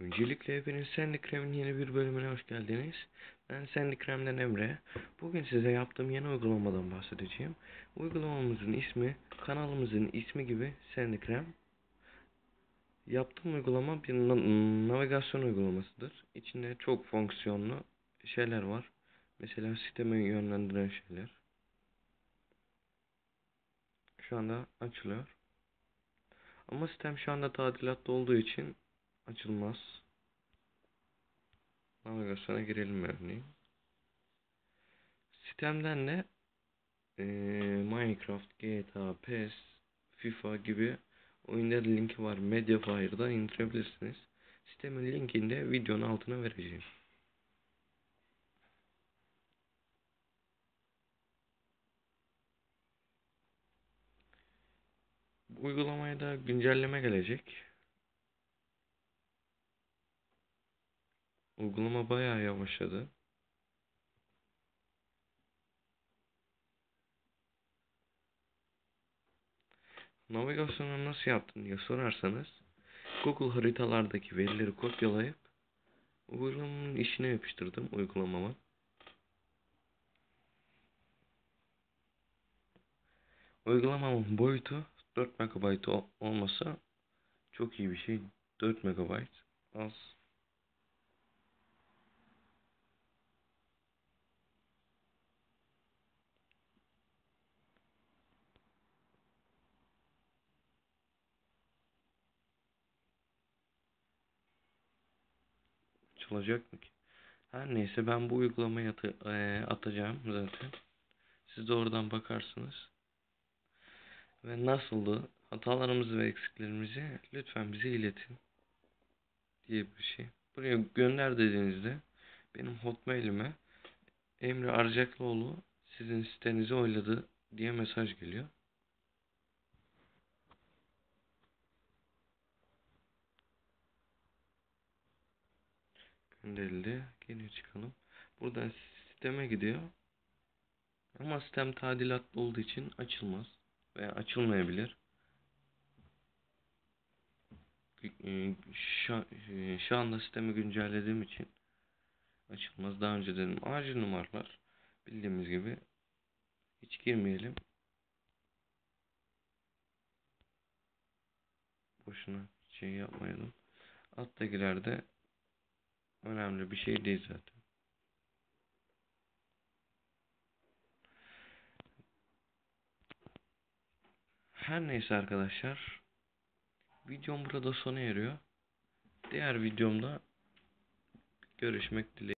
Öncelikle hepiniz Sandy Krem'in yeni bir bölümüne hoş geldiniz. Ben Sandy Krem'den Emre. Bugün size yaptığım yeni uygulamadan bahsedeceğim. Uygulamamızın ismi, kanalımızın ismi gibi Sandy Krem. Yaptığım uygulama bir na- navigasyon uygulamasıdır. İçinde çok fonksiyonlu şeyler var. Mesela sistemi yönlendiren şeyler. Şu anda açılıyor. Ama sistem şu anda tadilatta olduğu için açılmaz. Navigasyona girelim örneğin. Sistemden de eee, Minecraft, GTA, PES, FIFA gibi oyunların linki var. Mediafire'dan indirebilirsiniz. Sistemin linkini de videonun altına vereceğim. Uygulamaya da güncelleme gelecek. Uygulama bayağı yavaşladı. Navigasyonu nasıl yaptın diye sorarsanız Google haritalardaki verileri kopyalayıp uygulamanın içine yapıştırdım uygulamama. Uygulamamın boyutu 4 MB ol- olmasa çok iyi bir şey. 4 MB az. Açılacak mı ki? Her neyse ben bu uygulamayı atı- eee, atacağım zaten. Siz de oradan bakarsınız. Ve nasıldı? Hatalarımızı ve eksiklerimizi lütfen bize iletin. Diye bir şey. Buraya gönder dediğinizde benim hotmail'ime Emre Arcaklıoğlu sizin sitenizi oyladı diye mesaj geliyor. Gönderildi. Geri çıkalım. Buradan sisteme gidiyor. Ama sistem tadilatlı olduğu için açılmaz. Veya açılmayabilir. Ee, Şu, e, şu anda sistemi güncellediğim için açılmaz. Daha önce dedim acil numaralar bildiğimiz gibi hiç girmeyelim. Boşuna şey yapmayalım. Alttakiler de önemli bir şey değil zaten. Her neyse arkadaşlar. Videom burada sona eriyor. Diğer videomda görüşmek dileğiyle.